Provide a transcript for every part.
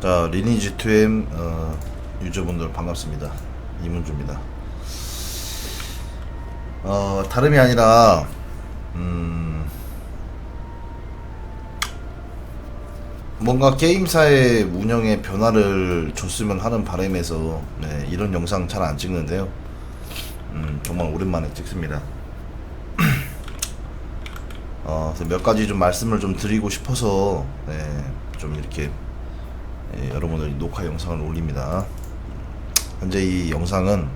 자 리니지 2M 어, 유저분들 반갑습니다. 이문주입니다. 어 다름이 아니라 음 뭔가 게임사의 운영에 변화를 줬으면 하는 바람에서 네, 이런 영상 잘 안 찍는데요. 음 정말 오랜만에 찍습니다. 어, 몇 가지 좀 말씀을 좀 드리고 싶어서 네, 좀 이렇게 예, 여러분들 녹화 영상을 올립니다. 현재 이 영상은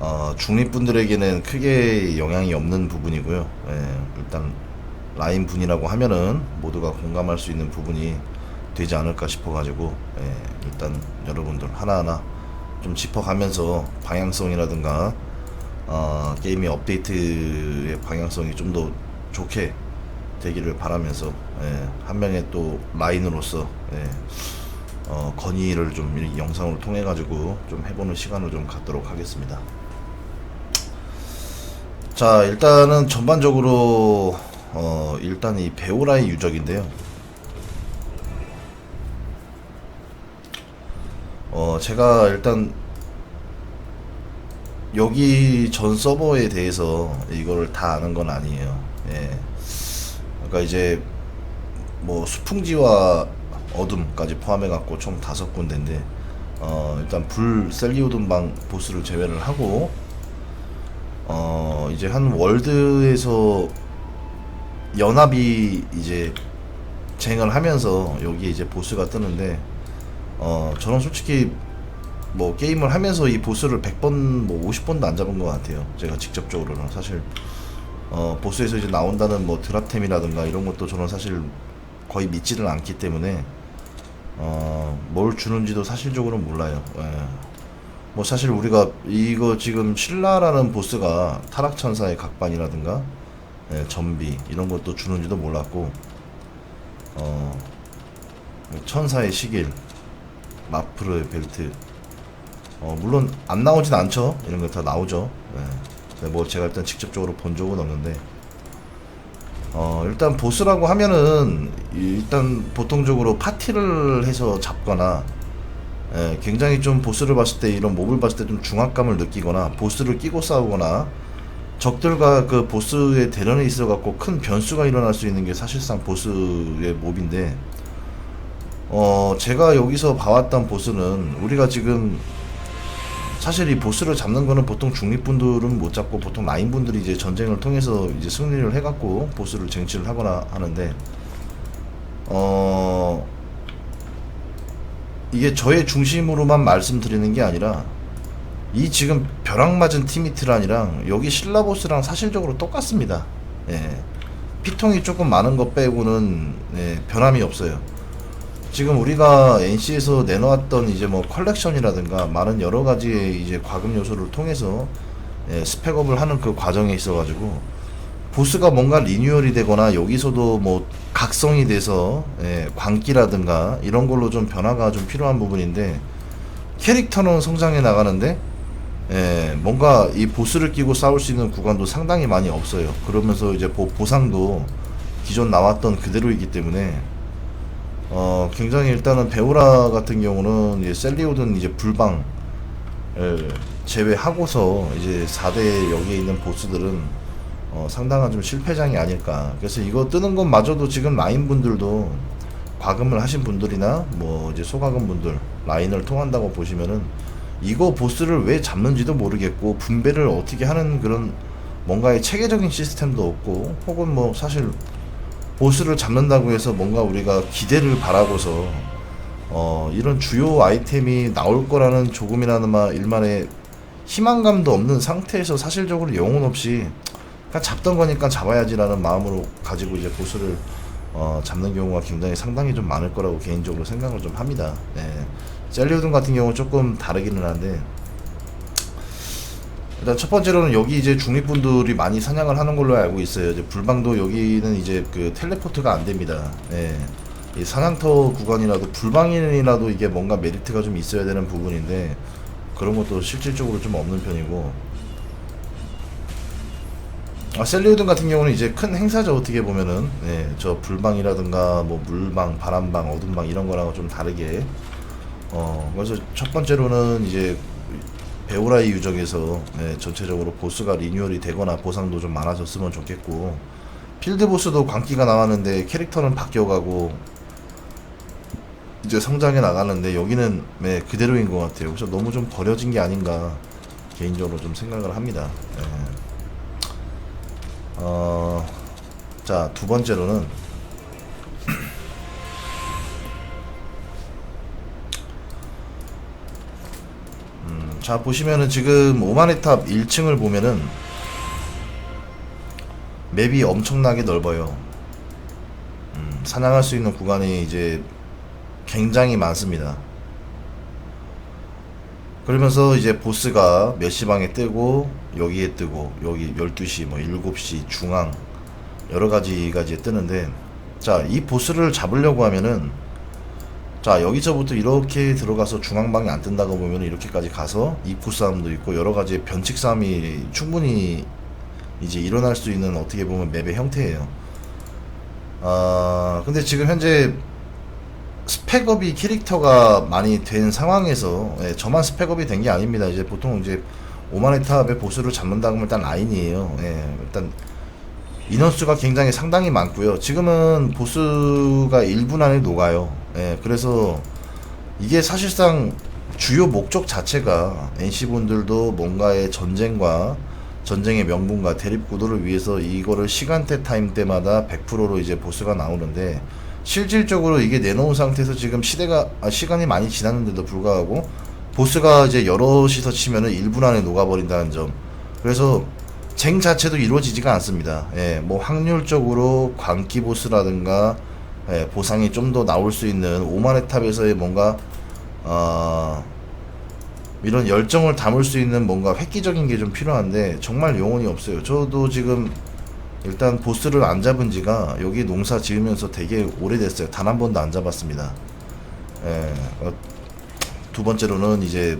어, 중립분들에게는 크게 영향이 없는 부분이고요. 예, 일단 라인 분이라고 하면은 모두가 공감할 수 있는 부분이 되지 않을까 싶어가지고 예, 일단 여러분들 하나하나 좀 짚어가면서 방향성이라든가 어, 게임의 업데이트의 방향성이 좀 더 좋게 되기를 바라면서 예, 한 명의 또 라인으로서 예, 어, 건의를 좀이 영상으로 통해 가지고 좀 해보는 시간을 좀 갖도록 하겠습니다. 자 일단은 전반적으로 어, 일단 이 베오라의 유적인데요. 어 제가 일단 여기 전 서버에 대해서 이거를 다 아는 건 아니에요. 예. 그러니까 이제 뭐 수풍지와 어둠까지 포함해 갖고 총 다섯 군데인데 어 일단 불 셀리오든방 보스를 제외를 하고 어 이제 한 월드에서 연합이 이제 쟁을 하면서 여기 이제 보스가 뜨는데 어 저는 솔직히 뭐 게임을 하면서 이 보스를 100번 뭐 50번도 안 잡은 것 같아요. 제가 직접적으로는 사실 어 보스에서 이제 나온다는 뭐 드랍템이라든가 이런 것도 저는 사실 거의 믿지를 않기 때문에 어 뭘 주는지도 사실적으로 몰라요. 예. 뭐 사실 우리가 이거 지금 신라라는 보스가 타락천사의 각반이라든가 예, 전비 이런 것도 주는지도 몰랐고 어 천사의 시길 마프르의 벨트 어 물론 안 나오진 않죠 이런 거 다 나오죠 예. 근데 뭐 제가 일단 직접적으로 본 적은 없는데. 어 일단 보스라고 하면은 일단 보통적으로 파티를 해서 잡거나 예, 굉장히 좀 보스를 봤을 때 이런 몹을 봤을 때 좀 중압감을 느끼거나 보스를 끼고 싸우거나 적들과 그 보스의 대련에 있어 갖고 큰 변수가 일어날 수 있는 게 사실상 보스의 몹인데 어 제가 여기서 봐왔던 보스는 우리가 지금 사실 이 보스를 잡는 거는 보통 중립분들은 못 잡고 보통 라인분들이 이제 전쟁을 통해서 이제 승리를 해갖고 보스를 쟁취를 하거나 하는데 어 이게 저의 중심으로만 말씀드리는 게 아니라 이 지금 벼락 맞은 티미트란이랑 여기 신라보스랑 사실적으로 똑같습니다. 예. 피통이 조금 많은 것 빼고는 예, 변함이 없어요. 지금 우리가 NC에서 내놓았던 이제 뭐 컬렉션이라든가 많은 여러 가지의 이제 과금 요소를 통해서 예, 스펙업을 하는 그 과정에 있어가지고 보스가 뭔가 리뉴얼이 되거나 여기서도 뭐 각성이 돼서 예, 광기라든가 이런 걸로 좀 변화가 좀 필요한 부분인데 캐릭터는 성장해 나가는데 예, 뭔가 이 보스를 끼고 싸울 수 있는 구간도 상당히 많이 없어요. 그러면서 이제 보, 보상도 기존 나왔던 그대로이기 때문에 어 굉장히 일단은 베오라 같은 경우는 이제 셀리오든 이제 불방 을 제외하고서 이제 4대 여기에 있는 보스들은 어 상당한 좀 실패장이 아닐까. 그래서 이거 뜨는 것마저도 지금 라인 분들도 과금을 하신 분들이나 뭐 이제 소과금 분들 라인을 통한다고 보시면은 이거 보스를 왜 잡는지도 모르겠고 분배를 어떻게 하는 그런 뭔가의 체계적인 시스템도 없고 혹은 뭐 사실 보스를 잡는다고 해서 뭔가 우리가 기대를 바라고서 어 이런 주요 아이템이 나올 거라는 조금이나마 일만의 희망감도 없는 상태에서 사실적으로 영혼 없이 그냥 잡던 거니까 잡아야지라는 마음으로 가지고 이제 보스를 어, 잡는 경우가 굉장히 상당히 좀 많을 거라고 개인적으로 생각을 좀 합니다. 네. 셀리우든 같은 경우 는 조금 다르기는 한데 일단 첫 번째로는 여기 이제 중립분들이 많이 사냥을 하는 걸로 알고 있어요. 이제 불방도 여기는 이제 그 텔레포트가 안 됩니다. 예. 이 사냥터 구간이라도 불방이라도 이게 뭔가 메리트가 좀 있어야 되는 부분인데 그런 것도 실질적으로 좀 없는 편이고 아, 셀리우든 같은 경우는 이제 큰 행사죠 어떻게 보면은 네, 저 불방이라든가 뭐 물방, 바람방, 어둠방 이런 거랑은 좀 다르게 어 그래서 첫 번째로는 이제 베오라이 유적에서 네, 전체적으로 보스가 리뉴얼이 되거나 보상도 좀 많아졌으면 좋겠고 필드 보스도 광기가 나왔는데 캐릭터는 바뀌어가고 이제 성장해 나가는데 여기는 네, 그대로인 것 같아요. 그래서 너무 좀 버려진 게 아닌가 개인적으로 좀 생각을 합니다. 네. 어, 자, 두 번째로는 자, 보시면은 지금 오마네 탑 1층을 보면은 맵이 엄청나게 넓어요. 음, 사냥할 수 있는 구간이 이제 굉장히 많습니다. 그러면서 이제 보스가 몇 시 방에 뜨고 여기에 뜨고 여기 12시 뭐 7시 중앙 여러 가지가 이제 뜨는데 자 이 보스를 잡으려고 하면은 자 여기서부터 이렇게 들어가서 중앙방에 안 뜬다고 보면 이렇게까지 가서 입구 싸움도 있고 여러 가지 변칙 싸움이 충분히 이제 일어날 수 있는 어떻게 보면 맵의 형태예요. 아 근데 지금 현재 스펙업이 캐릭터가 많이 된 상황에서 예, 저만 스펙업이 된 게 아닙니다. 이제 보통 이제 오만의 탑의 보스를 잡는다고 하면 일단 라인이에요. 예, 일단 인원수가 굉장히 상당히 많고요. 지금은 보스가 1분 안에 녹아요. 예, 그래서 이게 사실상 주요 목적 자체가 NC분들도 뭔가의 전쟁과 전쟁의 명분과 대립 구도를 위해서 이거를 시간대 타임 때마다 100%로 이제 보스가 나오는데 실질적으로 이게 내놓은 상태에서 지금 시대가 아, 시간이 많이 지났는데도 불구하고 보스가 이제 여럿이서 치면은 1분 안에 녹아버린다는 점. 그래서 쟁 자체도 이루어지지가 않습니다. 예, 뭐 확률적으로 광기 보스라든가 예, 보상이 좀 더 나올 수 있는 오마네 탑에서의 뭔가 어, 이런 열정을 담을 수 있는 뭔가 획기적인 게 좀 필요한데 정말 영혼이 없어요. 저도 지금 일단 보스를 안 잡은 지가 여기 농사 지으면서 되게 오래됐어요. 단 한 번도 안 잡았습니다. 예, 어, 두 번째로는 이제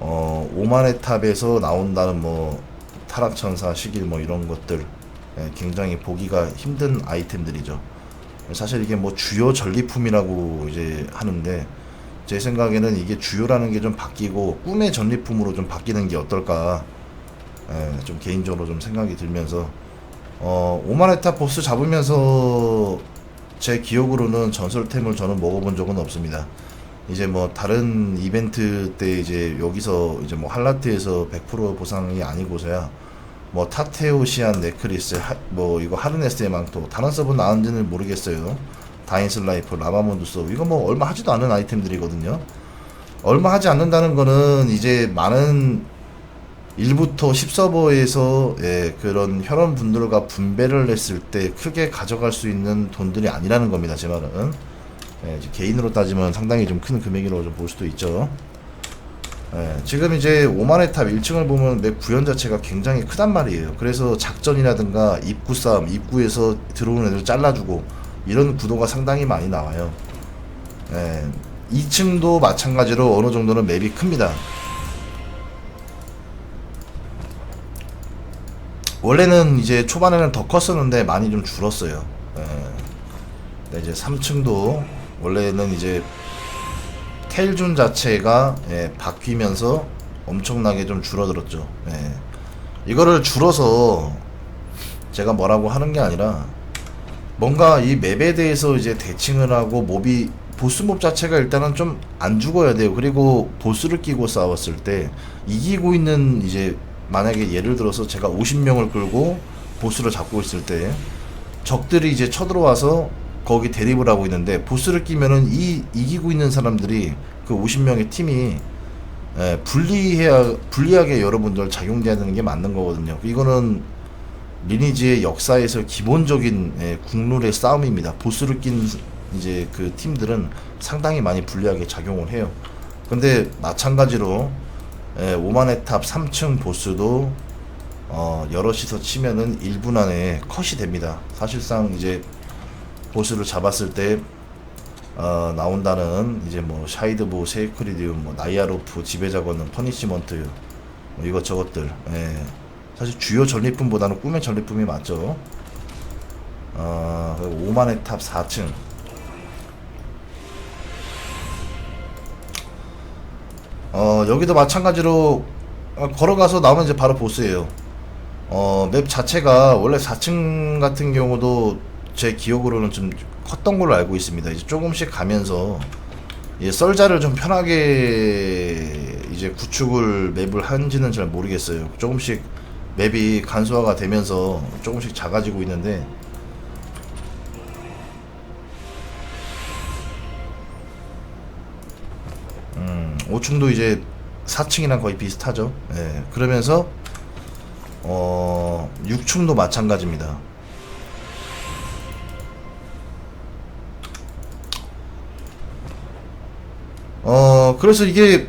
어, 오만의 탑에서 나온다는 뭐 타락천사 시길 뭐 이런 것들 예, 굉장히 보기가 힘든 아이템들이죠. 사실 이게 뭐 주요 전리품이라고 이제 하는데 제 생각에는 이게 주요라는 게 좀 바뀌고 꿈의 전리품으로 좀 바뀌는 게 어떨까 예, 좀 개인적으로 좀 생각이 들면서 어, 오마네타 보스 잡으면서 제 기억으로는 전설템을 저는 먹어본 적은 없습니다. 이제 뭐 다른 이벤트 때 이제 여기서 이제 뭐 할라트에서 100% 보상이 아니고서야 뭐 타테오시안 네크리스 하, 뭐 이거 하르네스의 망토 다른 서버 나온지는 모르겠어요. 다인슬 라이프 라마몬드 서브 이거 뭐 얼마 하지도 않은 아이템들이거든요. 얼마 하지 않는다는 거는 이제 많은 1부터 10서버에서 예, 그런 혈원 분들과 분배를 했을 때 크게 가져갈 수 있는 돈들이 아니라는 겁니다. 제 말은. 예, 개인으로 따지면 상당히 좀 큰 금액이라고 좀 볼 수도 있죠. 예, 지금 이제 오만의 탑 1층을 보면 맵 구현 자체가 굉장히 크단 말이에요. 그래서 작전이라든가 입구 싸움, 입구에서 들어오는 애들 잘라주고 이런 구도가 상당히 많이 나와요. 예, 2층도 마찬가지로 어느 정도는 맵이 큽니다. 원래는 이제 초반에는 더 컸었는데 많이 좀 줄었어요. 예. 이제 3층도 원래는 이제 텔준 자체가 예, 바뀌면서 엄청나게 좀 줄어들었죠. 예. 이거를 줄어서 제가 뭐라고 하는 게 아니라 뭔가 이 맵에 대해서 이제 대칭을 하고 몹이 보스 몹 자체가 일단은 좀 안 죽어야 돼요. 그리고 보스를 끼고 싸웠을 때 이기고 있는 이제 만약에 예를 들어서 제가 50명을 끌고 보스를 잡고 있을 때 적들이 이제 쳐들어와서 거기 대립을 하고 있는데 보스를 끼면은 이 이기고 있는 사람들이 그 50명의 팀이 예, 불리해야 불리하게 여러분들 작용돼야 되는 게 맞는 거거든요. 이거는 리니지의 역사에서 기본적인 예, 국룰의 싸움입니다. 보스를 낀 이제 그 팀들은 상당히 많이 불리하게 작용을 해요. 근데 마찬가지로 예, 오만의 탑 3층 보스도 어, 여럿이서 치면은 1분 안에 컷이 됩니다. 사실상 이제 보스를 잡았을 때 어, 나온다는 이제 뭐 샤이드보, 세이크리디움, 뭐 나이아로프, 지배자건은 퍼니시먼트 뭐 이것저것들 예. 사실 주요 전리품보다는 꿈의 전리품이 맞죠. 어, 5만의 탑 4층. 어, 여기도 마찬가지로 어, 걸어가서 나오면 이제 바로 보스예요. 어, 맵 자체가 원래 4층 같은 경우도 제 기억으로는 좀 컸던 걸로 알고 있습니다. 이제 조금씩 가면서 예, 썰자를 좀 편하게 이제 구축을 맵을 한지는 잘 모르겠어요. 조금씩 맵이 간소화가 되면서 조금씩 작아지고 있는데 음, 5층도 이제 4층이랑 거의 비슷하죠. 예, 그러면서 어, 6층도 마찬가지입니다. 그래서 이게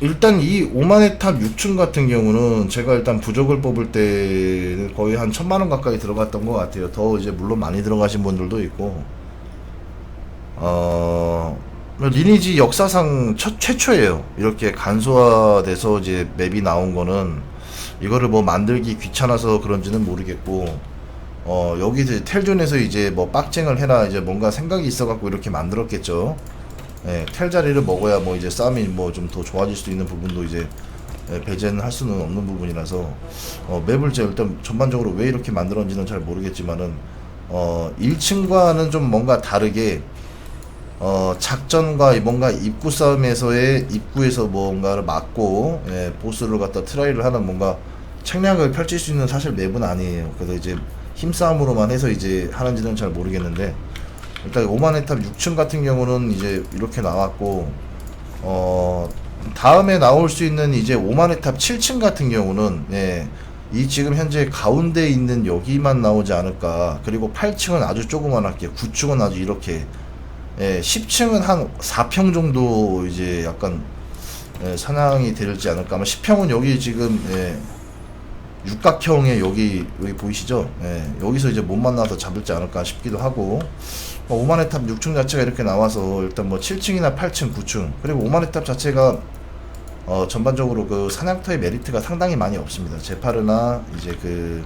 일단 이 오만의 탑 6층 같은 경우는 제가 일단 부적을 뽑을 때 거의 한 천만 원 가까이 들어갔던 것 같아요. 더 이제 물론 많이 들어가신 분들도 있고, 어, 리니지 역사상 첫, 최초예요. 이렇게 간소화돼서 이제 맵이 나온 거는 이거를 뭐 만들기 귀찮아서 그런지는 모르겠고, 어, 여기 이제 텔존에서 이제 뭐 빡쟁을 해라 이제 뭔가 생각이 있어갖고 이렇게 만들었겠죠. 예, 텔 자리를 먹어야 뭐 이제 싸움이 뭐 좀 더 좋아질 수 있는 부분도 이제 예, 배제는 할 수는 없는 부분이라서 어, 맵을 제가 일단 전반적으로 왜 이렇게 만들었는지는 잘 모르겠지만은 어, 1층과는 좀 뭔가 다르게 어, 작전과 뭔가 입구 싸움에서의 입구에서 뭔가를 막고 예, 보스를 갖다 트라이를 하는 뭔가 책략을 펼칠 수 있는 사실 맵은 아니에요. 그래서 이제 힘싸움으로만 해서 이제 하는지는 잘 모르겠는데 일단 오만의 탑 6층 같은 경우는 이제 이렇게 나왔고 어 다음에 나올 수 있는 이제 오만의 탑 7층 같은 경우는 예. 이 지금 현재 가운데 있는 여기만 나오지 않을까 그리고 8층은 아주 조그만하게 9층은 아주 이렇게 예, 10층은 한 4평 정도 이제 약간 예, 사냥이 되지 않을까 아마 10평은 여기 지금 예, 육각형의 여기 여기 보이시죠? 예, 여기서 이제 못 만나서 잡을지 않을까 싶기도 하고 뭐 오만의 탑 6층 자체가 이렇게 나와서 일단 뭐 7층이나 8층, 9층 그리고 오만의 탑 자체가 어 전반적으로 그 사냥터의 메리트가 상당히 많이 없습니다. 제파르나 이제 그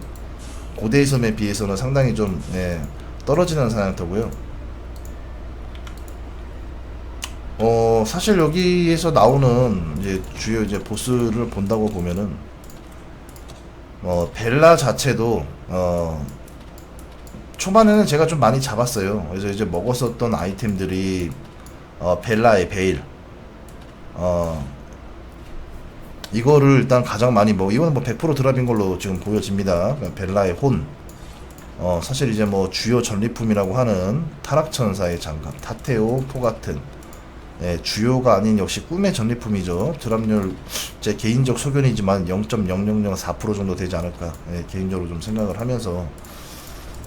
고대의 섬에 비해서는 상당히 좀 예, 떨어지는 사냥터고요. 어 사실 여기에서 나오는 이제 주요 이제 보스를 본다고 보면은 어 벨라 자체도 어 초반에는 제가 좀 많이 잡았어요. 그래서 이제 먹었었던 아이템들이 어 벨라의 베일 어 이거를 일단 가장 많이 먹 이거는 뭐 100% 드랍인 걸로 지금 보여집니다. 그러니까 벨라의 혼. 어 사실 이제 뭐 주요 전리품이라고 하는 타락천사의 장갑, 타테오 포 같은 예, 주요가 아닌 역시 꿈의 전리품이죠. 드랍률 제 개인적 소견이지만 0.0004% 정도 되지 않을까 예, 개인적으로 좀 생각을 하면서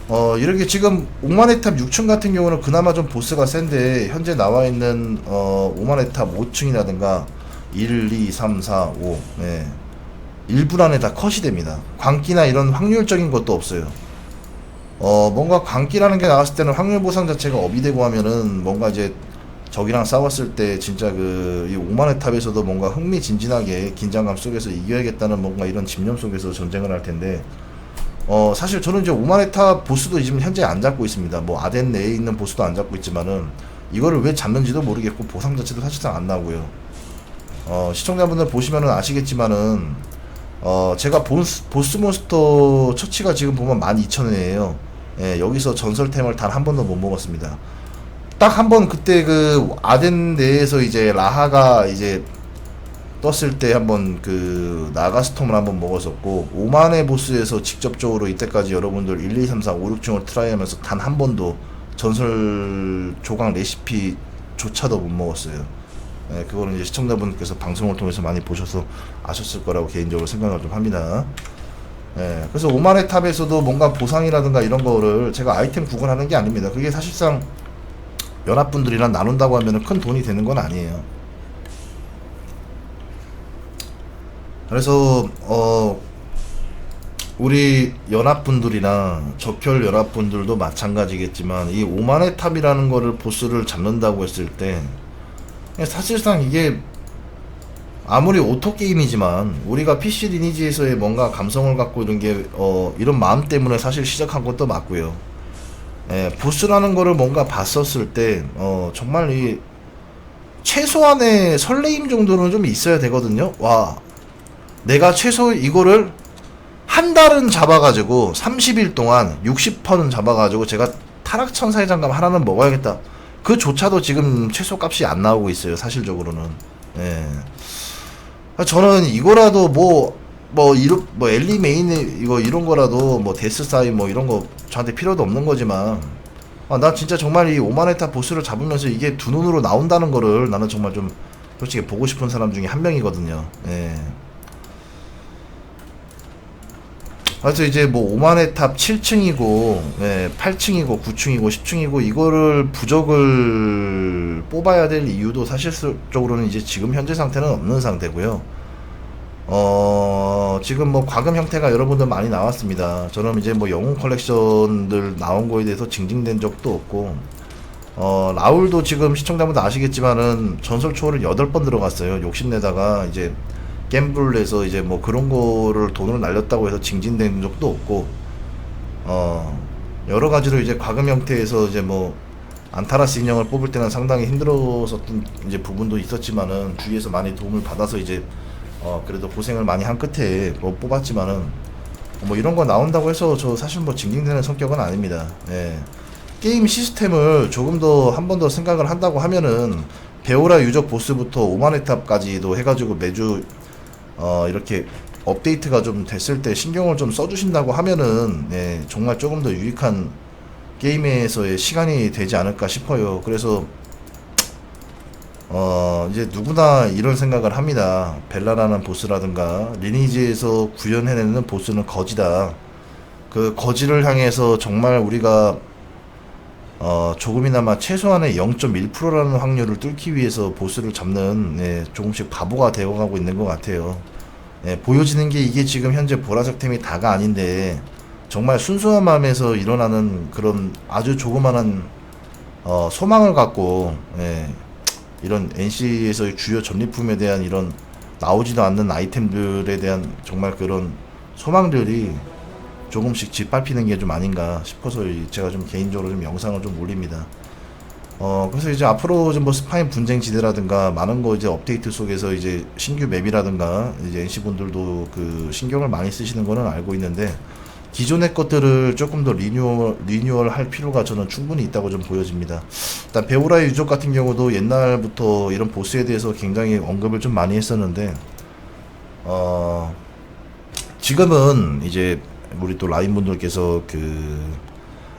어 이렇게 지금 옥만의 탑 6층 같은 경우는 그나마 좀 보스가 센데 현재 나와 있는 어 오만의 탑 5층이라든가 1, 2, 3, 4, 5 예. 1분 안에 다 컷이 됩니다. 광기나 이런 확률적인 것도 없어요. 어 뭔가 광기라는 게 나왔을 때는 확률 보상 자체가 업이 되고 하면은 뭔가 이제 적이랑 싸웠을 때 진짜 그이 오만의 탑에서도 뭔가 흥미진진하게 긴장감 속에서 이겨야겠다는 뭔가 이런 집념 속에서 전쟁을 할 텐데 어 사실 저는 이제 오만의 탑 보스도 지금 현재 안 잡고 있습니다. 뭐 아덴 내에 있는 보스도 안 잡고 있지만은 이거를 왜 잡는지도 모르겠고 보상 자체도 사실상 안 나오고요. 어 시청자분들 보시면은 아시겠지만은 어 제가 보스, 보스 몬스터 처치가 지금 보면 12,000원이에요. 예, 여기서 전설템을 단 한 번도 못 먹었습니다. 딱 한 번 그때 그 아덴 내에서 이제 라하가 이제 떴을 때 한번 그 나가스톰을 한번 먹었었고 오만의 보스에서 직접적으로 이때까지 여러분들 1, 2, 3, 4, 5, 6층을 트라이하면서 단 한 번도 전설 조각 레시피조차도 못 먹었어요. 예, 그거는 이제 시청자분께서 방송을 통해서 많이 보셔서 아셨을 거라고 개인적으로 생각을 좀 합니다. 예, 그래서 오만의 탑에서도 뭔가 보상이라든가 이런 거를 제가 아이템 구분하는 게 아닙니다. 그게 사실상 연합분들이랑 나눈다고 하면 큰 돈이 되는 건 아니에요. 그래서 어 우리 연합분들이나 적혈 연합분들도 마찬가지겠지만 이 오만의 탑이라는 거를 보스를 잡는다고 했을 때 사실상 이게 아무리 오토 게임이지만 우리가 PC 리니지에서의 뭔가 감성을 갖고 이런 게 어, 이런 마음 때문에 사실 시작한 것도 맞고요. 예, 보스라는 거를 뭔가 봤었을 때 어, 정말 이 최소한의 설레임 정도는 좀 있어야 되거든요. 와, 내가 최소 이거를 한 달은 잡아가지고 30일 동안 60%는 잡아가지고 제가 타락천사의 장갑 하나는 먹어야겠다. 그조차도 지금 최소 값이 안 나오고 있어요. 사실적으로는. 예. 아, 저는 이거라도 뭐, 뭐, 이런, 뭐, 엘리 메인, 이거, 이런 거라도, 뭐, 데스 사이, 뭐, 이런 거, 저한테 필요도 없는 거지만, 아, 나 진짜 정말 이 오마네타 보스를 잡으면서 이게 두 눈으로 나온다는 거를 나는 정말 좀, 솔직히 보고 싶은 사람 중에 한 명이거든요. 예. 그래서 이제 뭐 오만의 탑 7층이고 예, 8층이고 9층이고 10층이고 이거를 부적을 뽑아야 될 이유도 사실적으로는 이제 지금 현재 상태는 없는 상태고요. 어 지금 뭐 과금 형태가 여러분들 많이 나왔습니다. 저는 이제 뭐 영웅 컬렉션들 나온 거에 대해서 징징된 적도 없고 어 라울도 지금 시청자분들 아시겠지만은 전설 초월을 8번 들어갔어요. 욕심내다가 이제 갬블에서 이제 뭐 그런 거를 돈으로 날렸다고 해서 징징된 적도 없고 어 여러 가지로 이제 과금 형태에서 이제 뭐 안타라스 인형을 뽑을 때는 상당히 힘들었었던 이제 부분도 있었지만은 주위에서 많이 도움을 받아서 이제 어 그래도 고생을 많이 한 끝에 뭐 뽑았지만은 뭐 이런 거 나온다고 해서 저 사실 뭐 징징대는 성격은 아닙니다. 예. 게임 시스템을 조금 더 한 번 더 생각을 한다고 하면은 베오라 유적 보스부터 오마네탑까지도 해가지고 매주 어, 이렇게 업데이트가 좀 됐을 때 신경을 좀 써주신다고 하면은 네, 정말 조금 더 유익한 게임에서의 시간이 되지 않을까 싶어요. 그래서 어, 이제 누구나 이런 생각을 합니다. 벨라라는 보스라든가 리니지에서 구현해내는 보스는 거지다. 그 거지를 향해서 정말 우리가 어, 조금이나마 최소한의 0.1%라는 확률을 뚫기 위해서 보스를 잡는 예, 조금씩 바보가 되어가고 있는 것 같아요. 예, 보여지는 게 이게 지금 현재 보라색 템이 다가 아닌데 정말 순수한 마음에서 일어나는 그런 아주 조그만한 어, 소망을 갖고 예, 이런 NC에서의 주요 전리품에 대한 이런 나오지도 않는 아이템들에 대한 정말 그런 소망들이 조금씩 짓밟히는 게 좀 아닌가 싶어서 이- 제가 좀 개인적으로 좀 영상을 좀 올립니다. 어 그래서 이제 앞으로 좀뭐 스파인 분쟁 지대라든가 많은 거 이제 업데이트 속에서 이제 신규 맵이라든가 이제 NC 분들도 그 신경을 많이 쓰시는 거는 알고 있는데 기존의 것들을 조금 더 리뉴얼 리뉴얼 할 필요가 저는 충분히 있다고 좀 보여집니다. 일단 베오라의 유족 같은 경우도 옛날부터 이런 보스에 대해서 굉장히 언급을 좀 많이 했었는데 어 지금은 이제 우리 또 라인 분들께서 그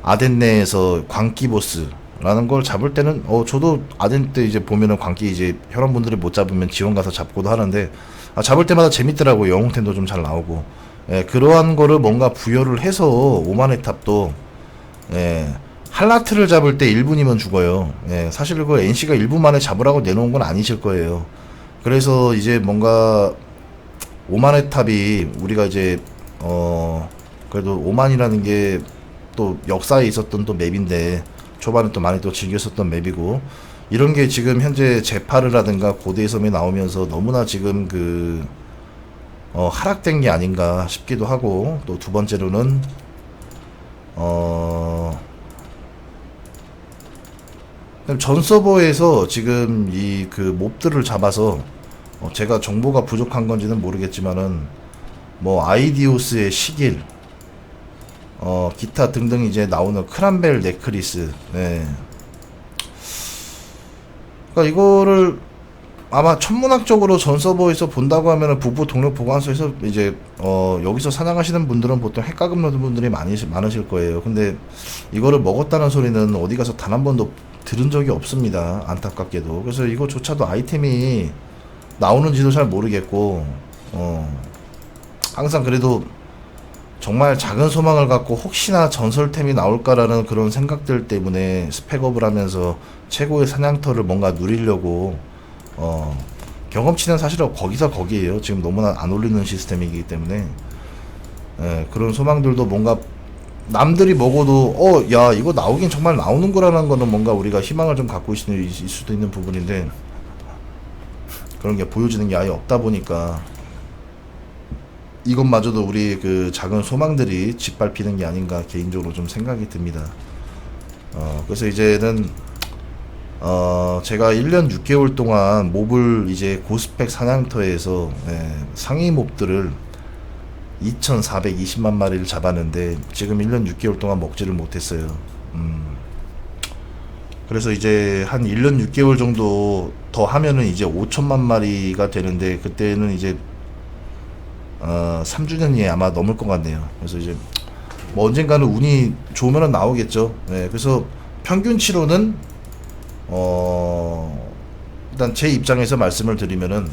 아덴네에서 광기 보스 라는 걸 잡을 때는 어 저도 아덴 때 이제 보면은 광기 이제 혈원분들이 못 잡으면 지원 가서 잡고도 하는데 아, 잡을 때마다 재밌더라고 요 영웅템도 좀 잘 나오고 예, 그러한 거를 뭔가 부여를 해서 오만의 탑도 예, 할라트를 잡을 때 1분이면 죽어요. 예, 사실 그 NC가 1분 만에 잡으라고 내놓은 건 아니실 거예요. 그래서 이제 뭔가 오만의 탑이 우리가 이제 어 그래도 오만이라는 게 또 역사에 있었던 또 맵인데 초반에 또 많이 또 즐겼었던 맵이고 이런 게 지금 현재 제파르라든가 고대의 섬에 나오면서 너무나 지금 그 어, 하락된 게 아닌가 싶기도 하고 또 두 번째로는 어 전 서버에서 지금 이 그 몹들을 잡아서 어, 제가 정보가 부족한 건지는 모르겠지만은 뭐 아이디오스의 시길 어 기타 등등 이제 나오는 크란벨 네크리스 네. 그러니까 이거를 아마 천문학적으로 전 서버에서 본다고 하면은 부부 동력 보관소에서 이제 어 여기서 사냥하시는 분들은 보통 핵가금 넣는 분들이 많이 많으실 거예요. 근데 이거를 먹었다는 소리는 어디 가서 단 한 번도 들은 적이 없습니다. 안타깝게도. 그래서 이거조차도 아이템이 나오는지도 잘 모르겠고 어 항상 그래도 정말 작은 소망을 갖고 혹시나 전설템이 나올까라는 그런 생각들 때문에 스펙업을 하면서 최고의 사냥터를 뭔가 누리려고 어 경험치는 사실은 거기서 거기에요. 지금 너무나 안 올리는 시스템이기 때문에 예, 그런 소망들도 뭔가 남들이 먹어도 어 야 이거 나오긴 정말 나오는 거라는 거는 뭔가 우리가 희망을 좀 갖고 있을 수도 있는 부분인데 그런 게 보여지는 게 아예 없다 보니까 이것마저도 우리 그 작은 소망들이 짓밟히는 게 아닌가 개인적으로 좀 생각이 듭니다. 어, 그래서 이제는 어, 제가 1년 6개월 동안 몹을 이제 고스펙 사냥터에서 예, 상위 몹들을 2,420만 마리를 잡았는데 지금 1년 6개월 동안 먹지를 못했어요. 음. 그래서 이제 한 1년 6개월 정도 더 하면은 이제 5천만 마리가 되는데 그때는 이제 어, 3주년이 아마 넘을 것 같네요. 그래서 이제 뭐 언젠가는 운이 좋으면 나오겠죠. 네, 그래서 평균치로는 어 일단 제 입장에서 말씀을 드리면은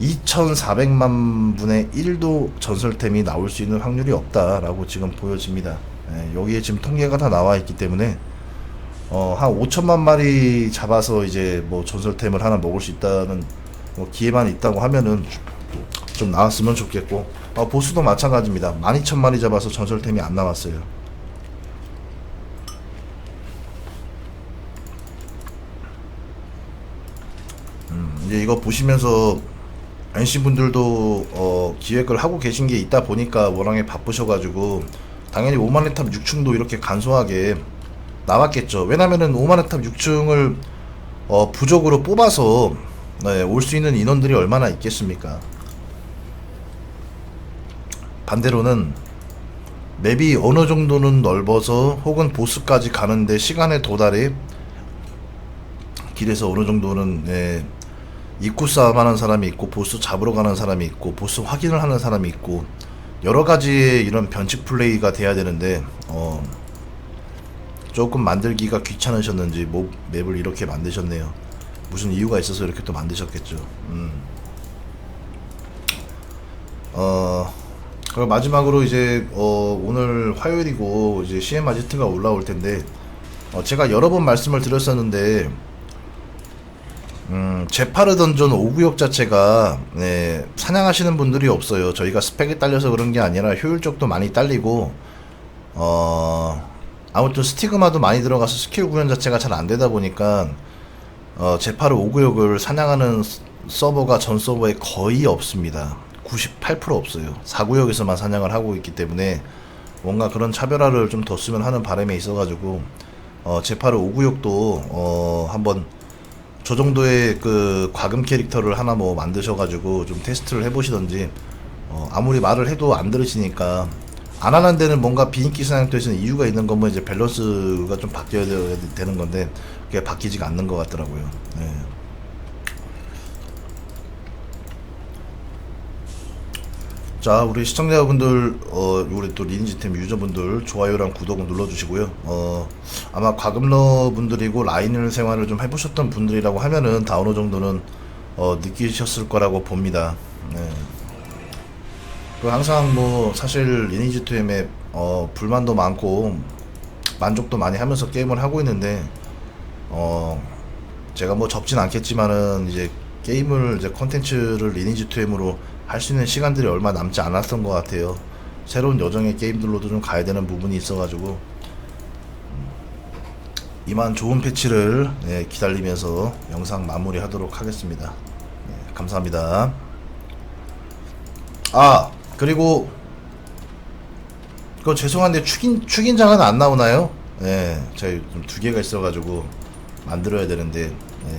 2,400만 분의 1도 전설템이 나올 수 있는 확률이 없다라고 지금 보여집니다. 네, 여기에 지금 통계가 다 나와 있기 때문에 어, 한 5천만 마리 잡아서 이제 뭐 전설템을 하나 먹을 수 있다는 뭐 기회만 있다고 하면은 좀 나왔으면 좋겠고 어, 보수도 마찬가지입니다. 12,000마리 잡아서 전설템이 안 나왔어요. 이제 이거 보시면서 NC 분들도 어, 기획을 하고 계신 게 있다 보니까 워낙에 바쁘셔가지고 당연히 5만의 탑 6층도 이렇게 간소하게 나왔겠죠. 왜냐면은 5만의 탑 6층을 어, 부족으로 뽑아서 네, 올수 있는 인원들이 얼마나 있겠습니까? 반대로는 맵이 어느 정도는 넓어서 혹은 보스까지 가는데 시간에 도달해 길에서 어느 정도는 예, 입구 싸움 하는 사람이 있고 보스 잡으러 가는 사람이 있고 보스 확인을 하는 사람이 있고 여러 가지의 이런 변칙 플레이가 돼야 되는데 어 조금 만들기가 귀찮으셨는지 뭐 맵을 이렇게 만드셨네요. 무슨 이유가 있어서 이렇게 또 만드셨겠죠. 음. 어 그리고 마지막으로 이제 어 오늘 화요일이고 이제 CM 아지트가 올라올 텐데 어 제가 여러 번 말씀을 드렸었는데 음, 제파르 던전 5구역 자체가 네, 사냥하시는 분들이 없어요. 저희가 스펙이 딸려서 그런 게 아니라 효율적도 많이 딸리고 어 아무튼 스티그마도 많이 들어가서 스킬 구현 자체가 잘 안 되다 보니까 어 제파르 5구역을 사냥하는 스- 서버가 전 서버에 거의 없습니다. 98% 없어요. 4구역에서만 사냥을 하고 있기 때문에 뭔가 그런 차별화를 좀 뒀으면 하는 바람에 있어가지고 어 제파르 5구역도 어 한번 저 정도의 그 과금 캐릭터를 하나 뭐 만드셔가지고 좀 테스트를 해보시던지 어, 아무리 말을 해도 안 들으시니까 안 하는 데는 뭔가 비인기 사냥터에서는 이유가 있는 거면 이제 밸런스가 좀 바뀌어야 되- 되는 건데 그게 바뀌지가 않는 것 같더라고요. 네. 자, 우리 시청자분들, 어, 우리 또 리니지템 유저분들 좋아요랑 구독을 눌러주시고요. 어, 아마 과금러 분들이고 라인을 생활을 좀 해보셨던 분들이라고 하면은 다 어느 정도는 어, 느끼셨을 거라고 봅니다. 네. 그 항상 뭐 사실 리니지2M에 어, 불만도 많고 만족도 많이 하면서 게임을 하고 있는데 어, 제가 뭐 접진 않겠지만은 이제 게임을 이제 컨텐츠를 리니지2M으로 할 수 있는 시간들이 얼마 남지 않았던 것 같아요. 새로운 여정의 게임들로도 좀 가야 되는 부분이 있어가지고 음, 이만 좋은 패치를 네, 기다리면서 영상 마무리하도록 하겠습니다. 네, 감사합니다. 아 그리고 그 죄송한데 축인 축인장은 안 나오나요? 네, 저희 좀두 개가 있어가지고 만들어야 되는데 네,